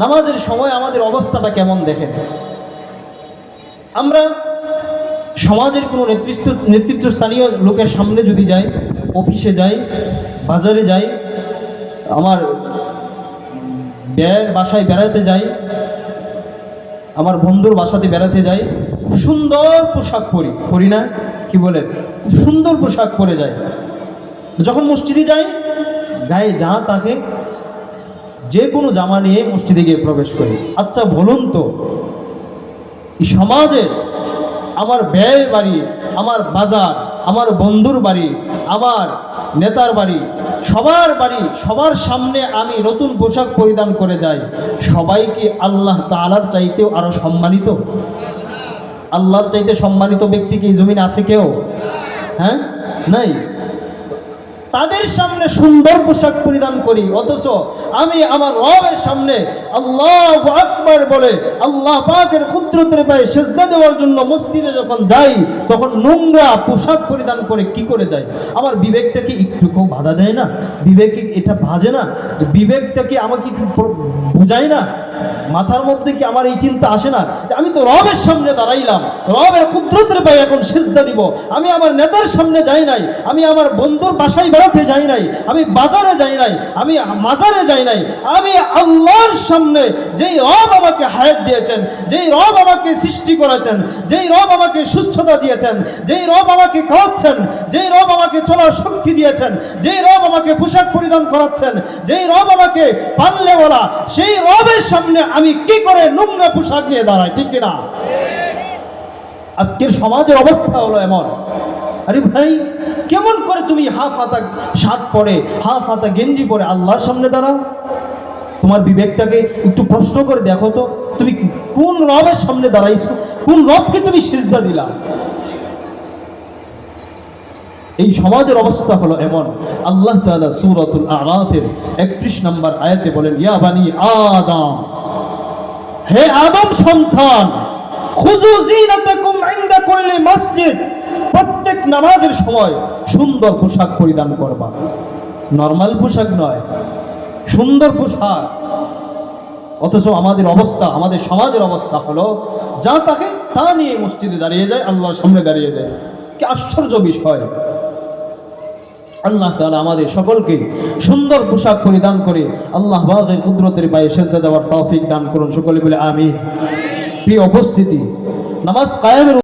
নামাজের সময় আমাদের অবস্থাটা কেমন দেখেন? আমরা সমাজের কোনো নেতৃত্ব নেতৃত্বস্থানীয় লোকের সামনে যদি যাই, অফিসে যাই, বাজারে যাই, আমার ব্যয়ের বাসায় বেড়াতে যাই, আমার বন্ধুর বাসাতে বেড়াতে যাই সুন্দর পোশাক পরি পরি না? কি বলে? খুব সুন্দর পোশাক পরে যায় যখন মসজিদে যাই, গায়ে যা তাকে যে কোনো জামা নিয়ে মসজিদে গিয়ে প্রবেশ করি। আচ্ছা বলুন তো সমাজে আমার ব্যয়ের বাড়ি, আমার বাজার, আমার বন্ধুর বাড়ি, আমার নেতার বাড়ি, সবার বাড়ি, সবার সামনে আমি নতুন পোশাক পরিধান করে যাই, সবাই কি আল্লাহ তালার চাইতেও আরও সম্মানিত? আল্লাহর চাইতে সম্মানিত ব্যক্তি কি জমিনে আছে কেউ? হ্যাঁ? নাই? তাদের সামনে সুন্দর পোশাক পরিধান করি। অথচ আমি আমার রবের সামনে আল্লাহ আকবার বলে আল্লাহ পাকের ক্ষুদ্রতের পায়ে সেজদা দেওয়ার জন্য মসজিদে যখন যাই, তখন নোংরা পোশাক পরিধান করে কি করে যাই? আমার বিবেকটাকে একটু একটুকু বাধা দেয় না? বিবেক এটা ভাজে না? যে বিবেকটাকে আমাকে একটু বোঝায় না, মাথার মধ্যে কি আমার এই চিন্তা আসে না আমি তো রবের সামনে দাঁড়াইলাম, রবের ক্ষুদ্রতের পায়ে এখন সেজদা দিব, আমি আমার নেতার সামনে যাই নাই, আমি আমার বন্ধুর বাসায় বেড়াতে যাই নাই, আমি বাজারে যাই নাই, আমি মাজারে যাই নাই, আমি আল্লাহর সামনে যেই রব আমাকে হায়াত দিয়েছেন, যেই রব আমাকে সৃষ্টি করেছেন, যেই রব আমাকে সুস্থতা দিয়েছেন, যেই রব আমাকে খাওয়াচ্ছেন, যেই রব আমাকে চলার শক্তি দিয়েছেন, যেই রব আমাকে পোশাক পরিধান করাচ্ছেন, যেই রব আমাকে পাল্লেওয়ালা সেই রবের সামনে আমি কি করে নোংরা পোশাক নিয়ে দাঁড়াই, ঠিক কিনা? আজকের সমাজের অবস্থা হলো এমন। আরে ভাই, কেমন করে তুমি হাফ হাতা শার্ট পরে, হাফ হাতা গেঞ্জি পরে আল্লাহর সামনে দাঁড়াও? তোমার বিবেকটাকে একটু প্রশ্ন করে দেখো তো, তুমি কোন রবের সামনে দাঁড়াইছো? কোন রবকে তুমি সিজদা দিলা? এই সমাজের অবস্থা হলো এমন। আল্লাহ তাআলা সূরাতুল আরাফের 31 নম্বর আয়াতে বলেন, ইয়া বানি আদম, হে আদম সন্তান প্রত্যেক নামাজের সময় সুন্দর পোশাক পরিধান করবা। নরমাল পোশাক নয়, সুন্দর পোশাক। অথচ আমাদের অবস্থা, আমাদের সমাজের অবস্থা হলো, যা তাকে তা নিয়ে মসজিদে দাঁড়িয়ে যায়, আল্লাহর সামনে দাঁড়িয়ে যায়। কি আশ্চর্য বিষয়। আল্লাহ তাআলা আমাদের সকলকে সুন্দর পোশাক পরিধান করে আল্লাহ বাহাদের কুদরতের পায়ে সেজদা দেওয়ার তৌফিক দান করুন। সকলে বলে আমি প্রিয় উপস্থিতি, নামাজ কায়েমের